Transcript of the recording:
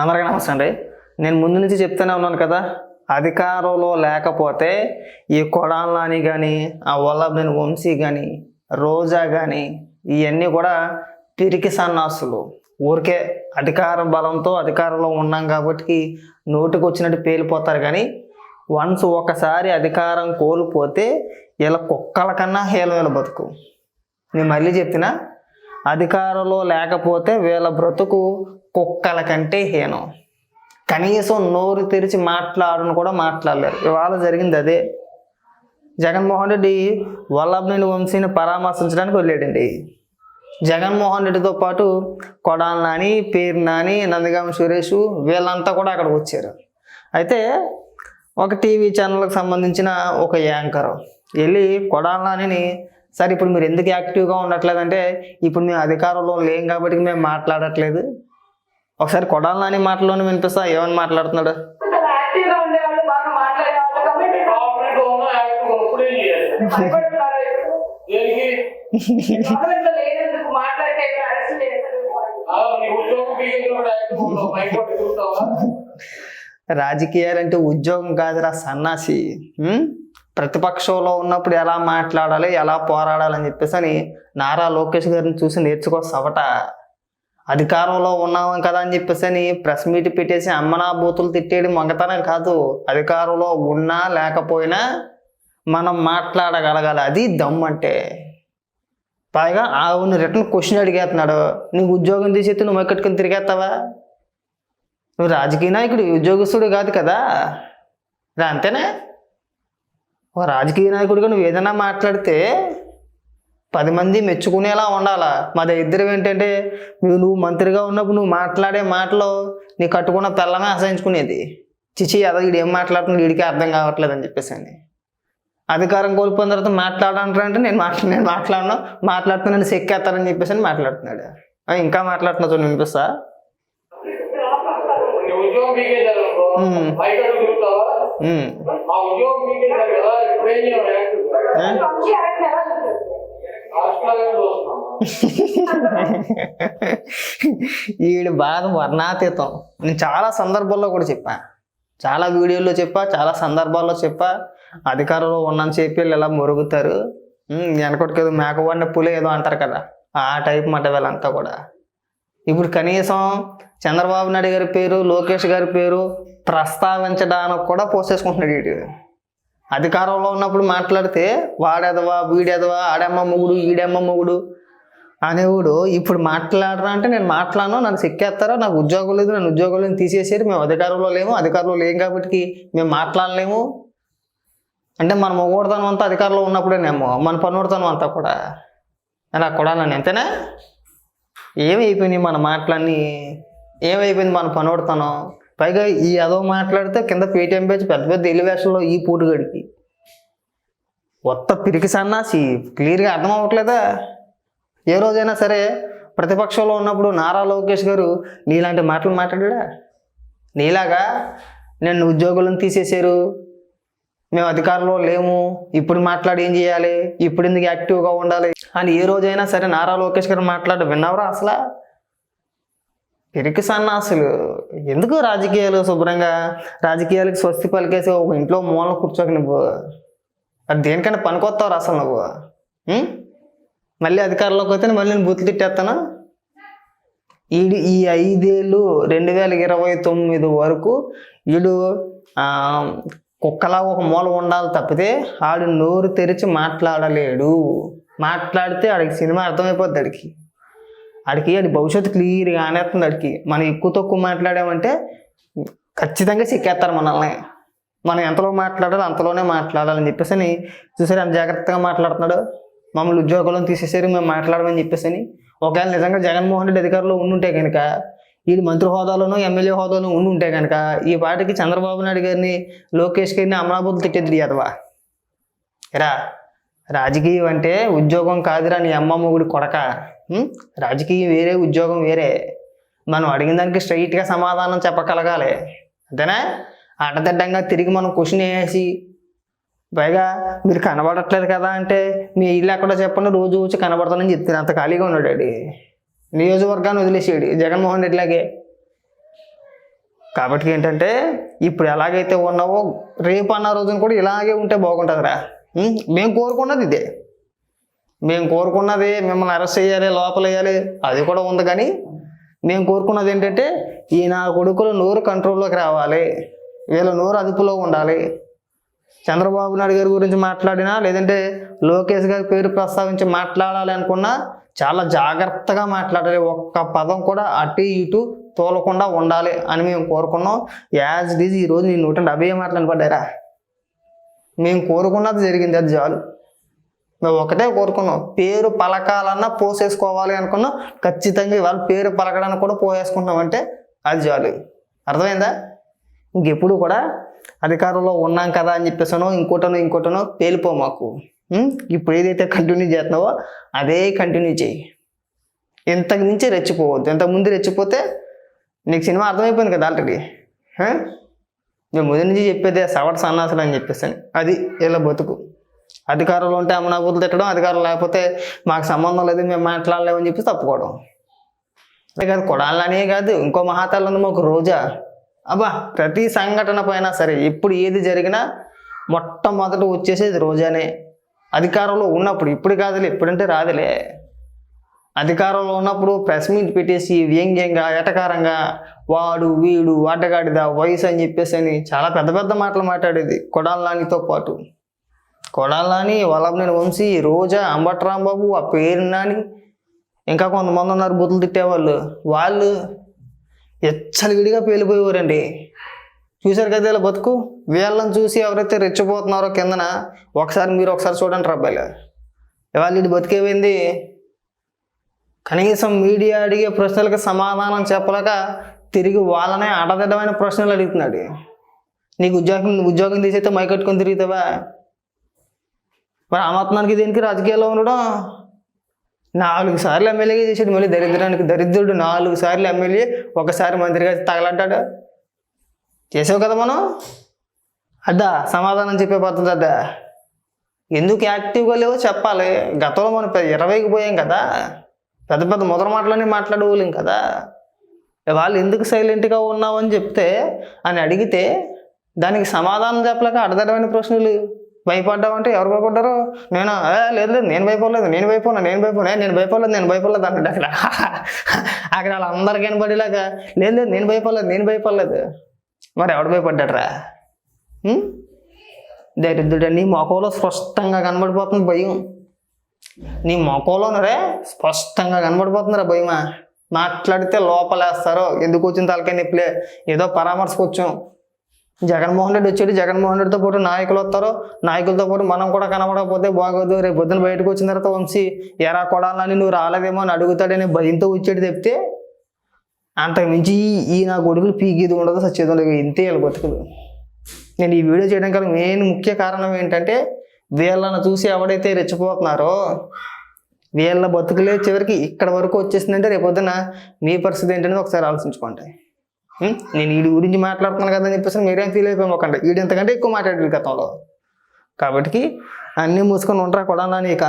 అందరికీ నమస్తే అండి. నేను ముందు నుంచి చెప్తూనే ఉన్నాను కదా అధికారంలో లేకపోతే ఈ కొడాలని కానీ ఆ వల్లభనేని వంశీ కానీ రోజా కానీ ఇవన్నీ కూడా పిరికి సన్నాసులు. ఊరికే అధికార బలంతో అధికారంలో ఉన్నాం కాబట్టి నోటికి వచ్చినట్టు పేలిపోతారు కానీ వన్స్ ఒకసారి అధికారం కోల్పోతే ఇలా కుక్కల కన్నా హీలమైన బతుకు. నేను మళ్ళీ చెప్తున్నా అధికారంలో లేకపోతే వీళ్ళ బ్రతుకు కుక్కల కంటే హీనం. కనీసం నోరు తెరిచి మాట్లాడను కూడా మాట్లాడలేరు. ఇవాళ జరిగింది అదే. జగన్మోహన్ రెడ్డి వల్లభనేని వంశీని పరామర్శించడానికి వెళ్ళాడండి. జగన్మోహన్ రెడ్డితో పాటు కొడాల నాని పేరు నాని నందగామ సురేష్ వీళ్ళంతా కూడా అక్కడికి వచ్చారు. అయితే ఒక టీవీ ఛానల్కి సంబంధించిన ఒక యాంకర్ వెళ్ళి కొడాల నానిని సార్ ఇప్పుడు మీరు ఎందుకు యాక్టివ్గా ఉండట్లేదు అంటే ఇప్పుడు మేము అధికారంలో లేం కాబట్టి మేము మాట్లాడట్లేదు. ఒకసారి కొడాలి నాని మాటలోనే వినిపిస్తా ఏమని మాట్లాడుతున్నాడు? రాజకీయాలు అంటే ఉద్యోగం కాదురా సన్నాసి ప్రతిపక్షంలో ఉన్నప్పుడు ఎలా మాట్లాడాలి ఎలా పోరాడాలని చెప్పేసి అని నారా లోకేష్ గారిని చూసి నేర్చుకో సవట అధికారంలో ఉన్నాం కదా అని చెప్పేసి అని ప్రెస్ మీట్ పెట్టేసి అమ్మనా బూతులు తిట్టేయడం మంగతనం కాదు. అధికారంలో ఉన్నా లేకపోయినా మనం మాట్లాడగలగాలి. అది దమ్ అంటే. పైగా ఆవుని రిటర్న్ క్వశ్చన్ అడిగేస్తున్నాడు. నీకు ఉద్యోగం తీసేస్తే నువ్వు ఎక్కడికి తిరిగేస్తావా? నువ్వు రాజకీయ నాయకుడు ఉద్యోగస్తుడు కాదు కదా. అంతేనే అంతేనా? ఒక రాజకీయ నాయకుడిగా నువ్వు ఏదైనా మాట్లాడితే పది మంది మెచ్చుకునేలా ఉండాలా? మా ఇద్దరు ఏంటంటే నువ్వు నువ్వు మంత్రిగా ఉన్నప్పుడు నువ్వు మాట్లాడే మాటలు నీ కట్టుకున్న పిల్లమే అసహించుకునేది చిచి అదే వీడు ఏం మాట్లాడుతున్నాడు వీడికి అర్థం కావట్లేదు అని చెప్పేసి అని అధికారం కోల్పోయిన తర్వాత మాట్లాడంటారంటే నేను మాట్లా నేను మాట్లాడను మాట్లాడుతూ నన్ను సెక్కేస్తారని చెప్పేసి అని మాట్లాడుతున్నాడు. ఇంకా మాట్లాడుతున్నా చూడు వినిపిస్తా? ఉద్యోగం కదా ఇప్పుడేం చూస్తున్నాం? వీడి బాధ వర్ణాతీతం. నేను చాలా సందర్భాల్లో కూడా చెప్పా. చాలా వీడియోల్లో చెప్పా చాలా సందర్భాల్లో చెప్పా. అధికారంలో ఉన్నాను చెప్పి వీళ్ళు ఇలా మురుగుతారు? ఏదో మేకవాడిన పులి ఏదో అంటారు కదా. ఆ టైప్ మాట వీళ్ళంతా కూడా. ఇప్పుడు కనీసం చంద్రబాబు నాయుడు గారి పేరు లోకేష్ గారి పేరు ప్రస్తావించడానికి కూడా పోసేసుకుంటున్నాడు ఇటు అధికారంలో ఉన్నప్పుడు మాట్లాడితే వాడెదవా వీడెదవా ఆడమ్మ మొగుడు ఈడమ్మ మొగుడు అనేవాడు ఇప్పుడు మాట్లాడరా అంటే నేను మాట్లాడను నన్ను సిక్కేస్తారా నాకు ఉద్యోగం లేదు నన్ను ఉద్యోగం లేదు తీసేసారు మేము అధికారంలో లేము అధికారంలో లేం కాబట్టి మేము మాట్లాడలేము. అంటే మన మొగోడతనం అంతా అధికారంలో ఉన్నప్పుడేనేమో మన పనుడతనం అంతా కూడా. అలా కూడా నన్ను ఎంతేనా ఏమైపోయినాయి మన మాటలన్నీ? ఏమైపోయింది మన పనుడతనం? పైగా ఈ అదో మాట్లాడితే కింద పేటీఎం పేజ్ పెద్ద పెద్ద ఎలివేషన్లో ఈ పూటుగడికి కొత్త పిరికి సన్నాసి క్లియర్గా అర్థం అవ్వట్లేదా? ఏ రోజైనా సరే ప్రతిపక్షంలో ఉన్నప్పుడు నారా లోకేష్ గారు నీలాంటి మాటలు మాట్లాడా నీలాగా? నిన్ను ఉద్యోగులను తీసేశారు. మేము అధికారంలో లేము. ఇప్పుడు మాట్లాడి ఏం చేయాలి? ఇప్పుడు ఎందుకు యాక్టివ్గా ఉండాలి? అని ఏ రోజైనా సరే నారా లోకేష్ గారు మాట్లాడి విన్నావరా అసలు? పిరికి సన్నాసులు. ఎందుకు రాజకీయాలు శుభ్రంగా? రాజకీయాలకు స్వస్తి పలికేసి ఒక ఇంట్లో మూలన కూర్చోక నువ్వు? అది దేనికైనా పనికొస్తావు అసలు నువ్వు? మళ్ళీ అధికారంలోకి వస్తే మళ్ళీ నేను బూతులు తిట్టేస్తాను? ఈడు ఈ ఐదేళ్ళు రెండు వేల ఇరవై తొమ్మిది వరకు వీడు కుక్కలా ఒక మూల ఉండాలి తప్పితే ఆడు నోరు తెరిచి మాట్లాడలేడు. మాట్లాడితే ఆడికి సినిమా అర్థమైపోద్ది ఆడికి. ఆడికి అది భవిష్యత్తు క్లియర్గా ఆనేస్తుంది ఆడికి. మనం ఎక్కువ తక్కువ మాట్లాడామంటే ఖచ్చితంగా సిక్కేస్తారు మనల్ని. మనం ఎంతలో మాట్లాడాలి అంతలోనే మాట్లాడాలని చెప్పేసి అని చూసారు ఎంత జాగ్రత్తగా మాట్లాడుతున్నాడు? మమ్మల్ని ఉద్యోగంలో తీసేసారు మేము మాట్లాడమని చెప్పేసి అని ఒకవేళ నిజంగా జగన్మోహన్ రెడ్డి అధికారంలో ఉండుంటే కనుక వీళ్ళు మంత్రి హోదాలోనూ ఎమ్మెల్యే హోదాలో ఉంటే కనుక ఈ పాటికి చంద్రబాబు నాయుడు గారిని లోకేష్ గారిని అమరాబుద్ధి తిట్టేది అదవా? రా రాజకీయం అంటే ఉద్యోగం కాదురా నీ అమ్మ మొగుడు కొడక. రాజకీయం వేరే ఉద్యోగం వేరే. మనం అడిగిన దానికి స్ట్రైట్గా సమాధానం చెప్పగలగాలి. అంతేనా? అడ్డదిడ్డంగా తిరిగి మనం క్వశ్చన్ వేసి పైగా మీరు కనబడట్లేదు కదా అంటే మీ ఇల్లు ఎక్కడో చెప్పండి? రోజు వచ్చి కనబడతానని చెప్తాను అంత ఖాళీగా ఉన్నాడు ఆడు. నియోజకవర్గాన్ని వదిలేసాడు జగన్మోహన్ రెడ్డి లాగే కాబట్టి ఏంటంటే ఇప్పుడు ఎలాగైతే ఉన్నావో రేపు అన్న రోజున కూడా ఇలాగే ఉంటే బాగుంటుందిరా. మేము కోరుకున్నది ఇదే. మేము కోరుకున్నది మిమ్మల్ని అరెస్ట్ చేయాలి లోపలేయాలి అది కూడా ఉంది కానీ మేము కోరుకున్నది ఏంటంటే ఈ నా కొడుకులు నోరు కంట్రోల్లోకి రావాలి. వీళ్ళ నోరు అదుపులో ఉండాలి. చంద్రబాబు నాయుడు గారి గురించి మాట్లాడినా లేదంటే లోకేష్ గారి పేరు ప్రస్తావించి మాట్లాడాలి అనుకున్నా చాలా జాగ్రత్తగా మాట్లాడాలి. ఒక్క పదం కూడా అటు ఇటు తోలకుండా ఉండాలి అని మేము కోరుకున్నాం. యాజ్ ఇట్ ఈజ్ ఈరోజు నేను నూట డెబ్బై మాటలు పడ్డారా మేము కోరుకున్నది జరిగింది అది చాలు. మేము ఒకటే కోరుకున్నాం. పేరు పలకాలన్నా పోసేసుకోవాలి అనుకున్నాం. ఖచ్చితంగా ఇవాళ పేరు పలకడానికి కూడా పోసేసుకున్నాం అంటే అది చాలు. అర్థమైందా? ఇంకెప్పుడు కూడా అధికారంలో ఉన్నాం కదా అని చెప్పేసానో. ఇంకోటనో ఇంకోటనో పేలిపో మాకు. ఇప్పుడు ఏదైతే కంటిన్యూ చేస్తున్నావో అదే కంటిన్యూ చేయి. ఇంతకు మించి రెచ్చిపోవద్దు. ఇంతకు ముందు రెచ్చిపోతే నీకు సినిమా అర్థమైపోయింది కదా ఆల్రెడీ మేము ముందు నుంచి చెప్పేదే సవట సన్నాసులు అని చెప్పేసాను. అది ఇలా బతుకు. అధికారంలో ఉంటే అమ్మనాబూతులు తిట్టడం అధికారం లేకపోతే మాకు సంబంధం లేదు మేము మాట్లాడలేమని చెప్పి తప్పుకోవడం. అదే కాదు కొడాలనే కాదు. ఇంకో మహాతాలు ఉంది మాకు రోజా. అబ్బా ప్రతి సంఘటన పైన సరే ఇప్పుడు ఏది జరిగినా మొట్టమొదట వచ్చేసేది రోజానే. అధికారంలో ఉన్నప్పుడు ఇప్పుడు కాదులే ఇప్పుడంటే రాదులే. అధికారంలో ఉన్నప్పుడు ప్రెస్ మీట్ పెట్టేసి వ్యంగ్యంగా ఎటకారంగా వాడు వీడు ఆటగాడిదా వయసు అని చెప్పేసి అని చాలా పెద్ద పెద్ద మాటలు మాట్లాడేది కొడాలానితో పాటు. కొడాలాని వల్లభనేని వంశీ రోజా అంబట్రాంబాబు ఆ పేరు నాని ఇంకా కొంతమంది ఉన్నారు బుద్ధులు తిట్టేవాళ్ళు. వాళ్ళు ఎచ్చలివిడిగా పేలిపోయేవారండి. చూశారు కదా ఇలా బతుకు? వీళ్ళని చూసి ఎవరైతే రెచ్చిపోతున్నారో కిందన ఒకసారి మీరు ఒకసారి చూడండి రబ్బాయిలు. ఇవాళ ఇది బతికేమైంది? కనీసం మీడియా అడిగే ప్రశ్నలకు సమాధానం చెప్పలేక తిరిగి వాళ్ళనే అడదడమైన ప్రశ్నలు అడుగుతున్నాడు. నీకు ఉద్యోగం ఉద్యోగం తీసైతే మైకట్టుకొని తిరుగుతావా? మరి అమత్నానికి దేనికి రాజకీయాల్లో ఉండడం? నాలుగు సార్లు ఎమ్మెల్యేగా చేశాడు మళ్ళీ దరిద్రానికి దరిద్రుడు నాలుగు సార్లు ఎమ్మెల్యే ఒకసారి మంత్రిగా తగలంటాడు చేసావు కదా మనం? అడ్డా సమాధానం చెప్పే పద్ధతి అడ్డా. ఎందుకు యాక్టివ్గా లేవో చెప్పాలి. గతంలో మనం ఇరవైకి పోయాం కదా. పెద్ద పెద్ద మొదల మాటలన్నీ మాట్లాడేవాళ్ళం కదా. వాళ్ళు ఎందుకు సైలెంట్గా ఉన్నావు అని చెప్తే అని అడిగితే దానికి సమాధానం చెప్పలేక అడదడమైన ప్రశ్నలు. భయపడ్డామంటే ఎవరు భయపడ్డారు? నేను? లేదు లేదు నేను భయపడలేదు నేను భయపడినా నేను భయపడినా నేను భయపడలేదు నేను భయపడలేదు అంటే అక్కడ. అక్కడ వాళ్ళందరికీ వినపడేలాగా లేదు లేదు నేను భయపడలేదు నేను భయపడలేదు. మరి ఎవడు భయపడ్డాడరా? ఉం? దరిద్రుడు నీ మొఖంలో స్పష్టంగా కనబడిపోతుంది భయం. నీ మొఖంలోనరే స్పష్టంగా కనబడిపోతుందిరా భయమా? మాట్లాడితే లోపలేస్తారు. ఎందుకు వచ్చిన తలకాయ నొప్పిలే? ఏదో పరామర్శకు వచ్చాం. జగన్మోహన్ రెడ్డి వచ్చాడు జగన్మోహన్ రెడ్డితో పాటు నాయకులు వస్తారు. నాయకులతో పాటు మనం కూడా కనబడకపోతే బాగోదు. రేపు పొద్దున బయటకు వచ్చిన తర్వాత వంశీ ఎరా కొడాలని నువ్వు రాలేదేమో అని అడుగుతాడని భయంతో వచ్చాడు చెప్తే అంతకు మించి ఈ- నా కొడుకులు పీకేది ఉండదు సచ్చేది ఉండదు. ఇంతే వీళ్ళ బతుకులు. నేను ఈ వీడియో చేయడం కల మెయిన్ ముఖ్య కారణం ఏంటంటే వీళ్ళని చూసి ఎవడైతే రెచ్చిపోతున్నారో వీళ్ళ బతుకులే చివరికి ఇక్కడ వరకు వచ్చేసిందంటే రేపొద్దున మీ పరిస్థితి ఏంటనేది ఒకసారి ఆలోచించుకోండి. నేను వీడి గురించి మాట్లాడుతున్నాను కదా అని చెప్పేసి మీరేం ఫీల్ అయిపోయి వీడు ఎంతకంటే ఎక్కువ మాట్లాడాడు గతంలో. కాబట్టి అన్నీ మూసుకొని ఉంటారా కూడా నీక?